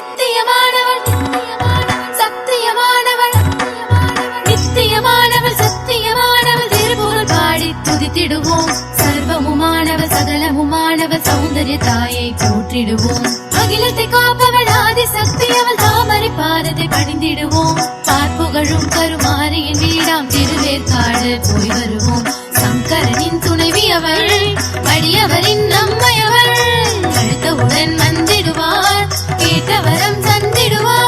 நித்தியமானவள் சத்தியமானவள் நித்தியமானவள். சத்தியமானவள் திருப்புகழ் பாடி துதித்திடுவோம். சர்வமுமானவள் சகலமுமானவள் சௌந்தர்ய தாயை போற்றிடுவோம். அகிலத்தை காப்பவள் ஆதி சக்தி தாமரை பாதத்தை பணிந்திடுவோம் பார்ப்புகழும் கருமாரியின் வீடாம் திருவேற்காடு போய் வருவோம் கேட்ட வரம் தந்திடுவார்.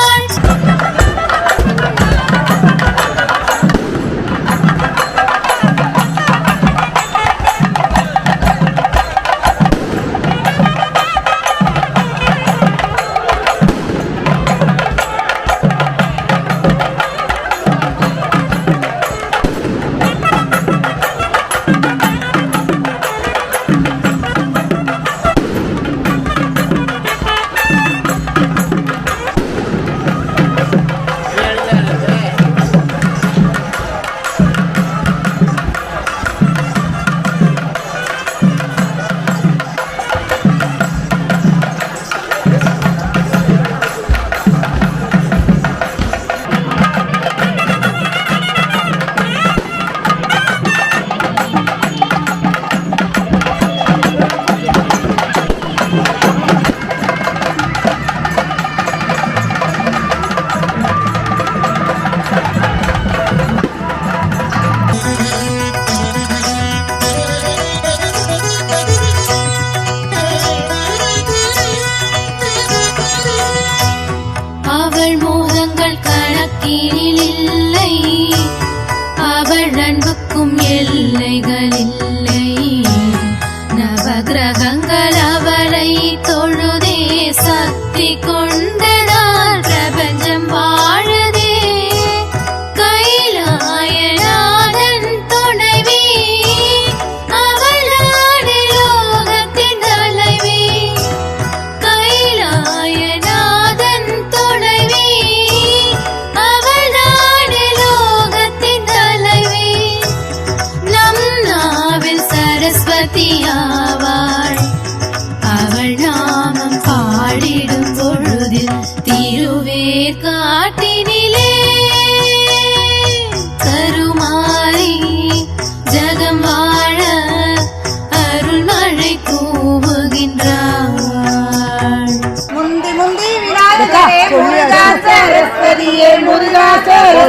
அன்புக்கும் எல்லைகளில்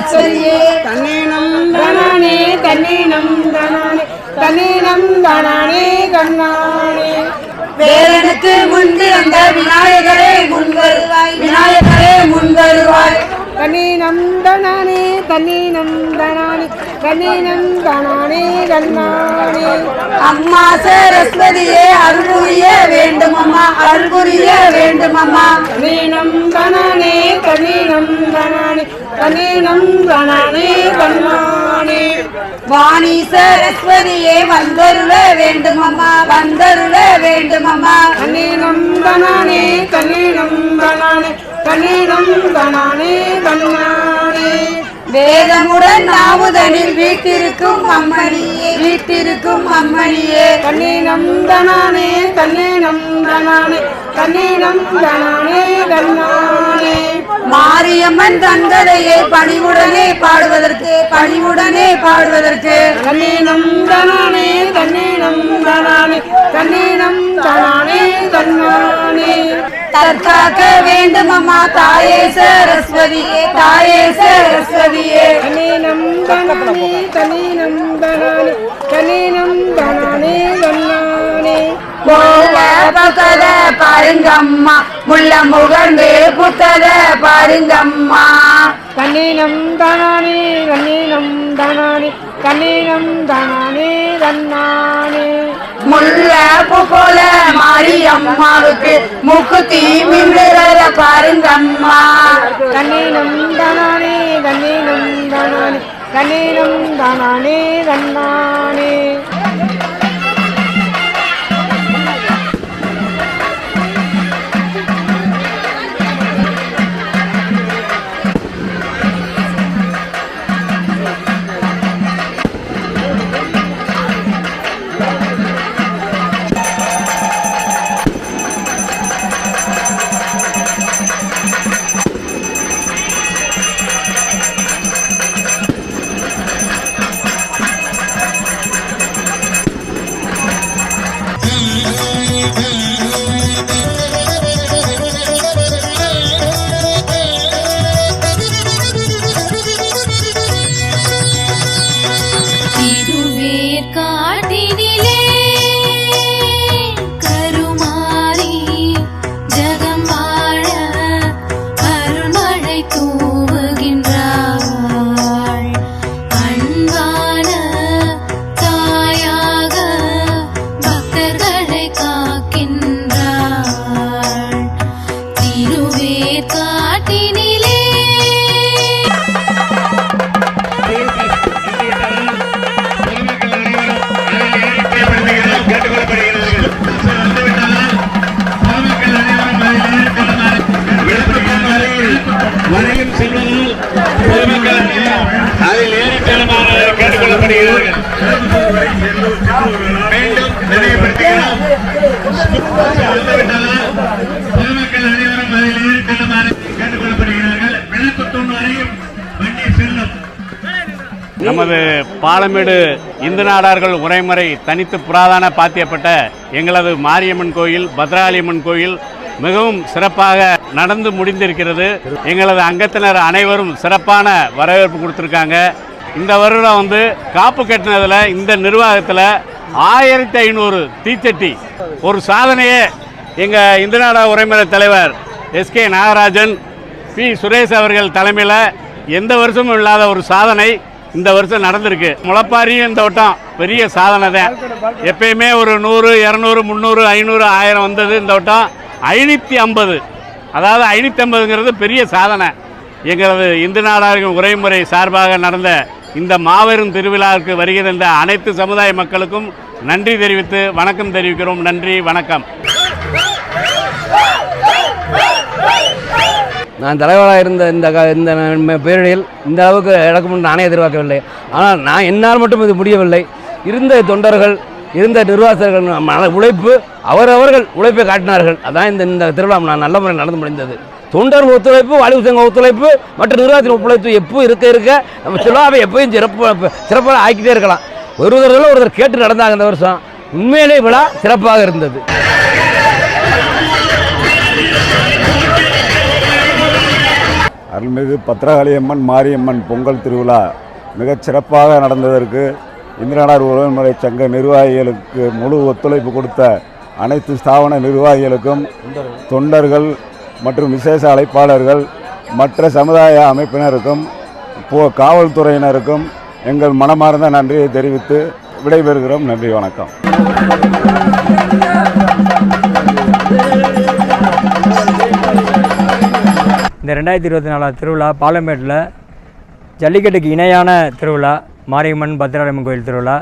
சரஸ்வதியே தன்னேனம் தானானே தன்னேனம் தானானே தன்னேனம் தானானே கண்ணானே. வேலனுக்கு முந்தி வந்த விநாயகரே முன்வருவாய் விநாயகரே. முன்வருவாய் தன்னேனம் தானானே தன்னேனம் தானானே தன்னேனம் தானானே கண்ணானே அம்மா சரஸ்வதியே அருள்புரிய வேண்டும் அம்மா அருள்புரிய வேண்டும் அம்மா தன்னேனம் தானானே தன்னேனம் தானானே தன்னேனம் தானானே கண்ணானே வாணி சரஸ்வதியே வந்தருள வேண்டும் அம்மா வந்தருள வேண்டும் அம்மா தன்னேனம் தானானே தன்னேனம் தானானே தன்னேனம் தானானே கண்ணானே. வேதமுடன் நாவுதனில் வீட்டிருக்கும் அம்மணியே. வீட்டிருக்கும் அம்மணியே. தன்னீனம் தனானே தன்னீனம் தனானே தன்னீனம் தனானே கண்ணானே. மாரியம்மன் தங்கதையை பணிவுடனே பாடுவதற்கு பணிவுடனே பாடுவதற்கு. தன்னீனம் தனானே தன்னீனம் தனானே தன்னீனம் தனானே கண்ணானே. தற்காக்க வேண்டும் அம்மா. தாயே சரஸ்வதியே தாயே சரஸ்வதியே. தன்னீனம் தனானே தன்னீனம் தனானே தன்னீனம் தனானே கண்ணானே போல பத்தத பாருங்கம்மா. முள்ள முகர்ந்து புத்தத பாருங்கம்மா. தன்னீனம் தனானே தன்னீனம் தனானே தன்னீனம் தனானே கண்ணானே முள்ள பூ போல மாரியம்மாவுக்கு மூக்குத்தி மின்னுறத பாருங்கம்மா. தன்னீனம் தானானே தன்னீனம் தானானே தன்னீனம் தானானே தன்னானே. பொதுமக்கள் அனைவரும் அதில் கேட்டுக்கொள்ளப்படுகிறார்கள் வரையும் வண்டி செல்லும் நமது பாலமேடு இந்து நாடார்கள் உரைமுறை தனித்து புராதான பாத்தியப்பட்ட எங்களது மாரியம்மன் கோயில் பத்ராளியம்மன் கோயில் மிகவும் சிறப்பாக நடந்து முடிந்திருக்கிறது. எங்களது அங்கத்தினர் அனைவரும் சிறப்பான வரவேற்பு கொடுத்துருக்காங்க. இந்த வருடம் வந்து காப்பு கட்டினதில் இந்த நிர்வாகத்தில் ஆயிரத்தி ஐநூறு தீச்சட்டி. ஒரு சாதனையே எங்கள் இந்து நாடா உரைமுறை தலைவர் எஸ்கே நாகராஜன் பி சுரேஷ் அவர்கள் தலைமையில் எந்த வருஷமும் இல்லாத ஒரு சாதனை இந்த வருஷம் நடந்திருக்கு. முளப்பாரியும் இந்த வட்டம் பெரிய சாதனை தான். எப்பயுமே ஒரு நூறு இரநூறு முந்நூறு ஐநூறு ஆயிரம் வந்தது இந்த வட்டம் ஐநூற்றி ஐம்பது. அதாவது ஐநூற்றி ஐம்பதுங்கிறது பெரிய சாதனை. எங்களது இந்து நாடாரின் உரைமுறை சார்பாக நடந்த இந்த மாபெரும் திருவிழாவுக்கு வருகை தந்த அனைத்து சமுதாய மக்களுக்கும் நன்றி தெரிவித்து வணக்கம் தெரிவிக்கிறோம். நன்றி வணக்கம். நான் தலைவராக இருந்த இந்த க- இந்த பேரிடையில் இந்த அளவுக்கு நடக்கும் நானே எதிர்பார்க்கவில்லை. ஆனால் நான் என்னால் மட்டும் இது முடியவில்லை. இருந்த தொண்டர்கள் இருந்த நிர்வாகர்கள் மன உழைப்பு அவரவர்கள் உழைப்பை காட்டினார்கள். அதான் இந்த இந்த திருவிழா நான் நல்ல முறையில் நடந்து முடிந்தது. தொண்டர் ஒத்துழைப்பு வாலிப சங்க ஒத்துழைப்பு மற்ற நிர்வாகத்தின் ஒத்துழைப்பு எப்போ இருக்க இருக்க நம்ம திருவிழாவை எப்பயும் சிறப்பு சிறப்பாக ஆக்கிட்டே இருக்கலாம். ஒருத்தர்கள் ஒருத்தர் கேட்டு நடந்தாங்க இந்த வருஷம். உண்மையிலே விழா சிறப்பாக இருந்தது. அருள்மிகு பத்ரகாளியம்மன் மாரியம்மன் பொங்கல் திருவிழா மிகச் சிறப்பாக நடந்ததற்கு இந்திரநாடு உறவுமுறை சங்க நிர்வாகிகளுக்கு முழு ஒத்துழைப்பு கொடுத்த அனைத்து ஸ்தாபன நிர்வாகிகளுக்கும் தொண்டர்கள் மற்றும் விசேஷ அழைப்பாளர்கள் மற்ற சமுதாய அமைப்பினருக்கும் போ காவல்துறையினருக்கும் எங்கள் மனமார்ந்த நன்றியை தெரிவித்து விடைபெறுகிறோம். நன்றி வணக்கம். இந்த ரெண்டாயிரத்தி இருபத்தி நாலாம் திருவிழா பாலமேட்டில் ஜல்லிக்கட்டுக்கு இணையான திருவிழா மாரியம்மன் பத்திராளியம்மன் கோயில் திருவிழா.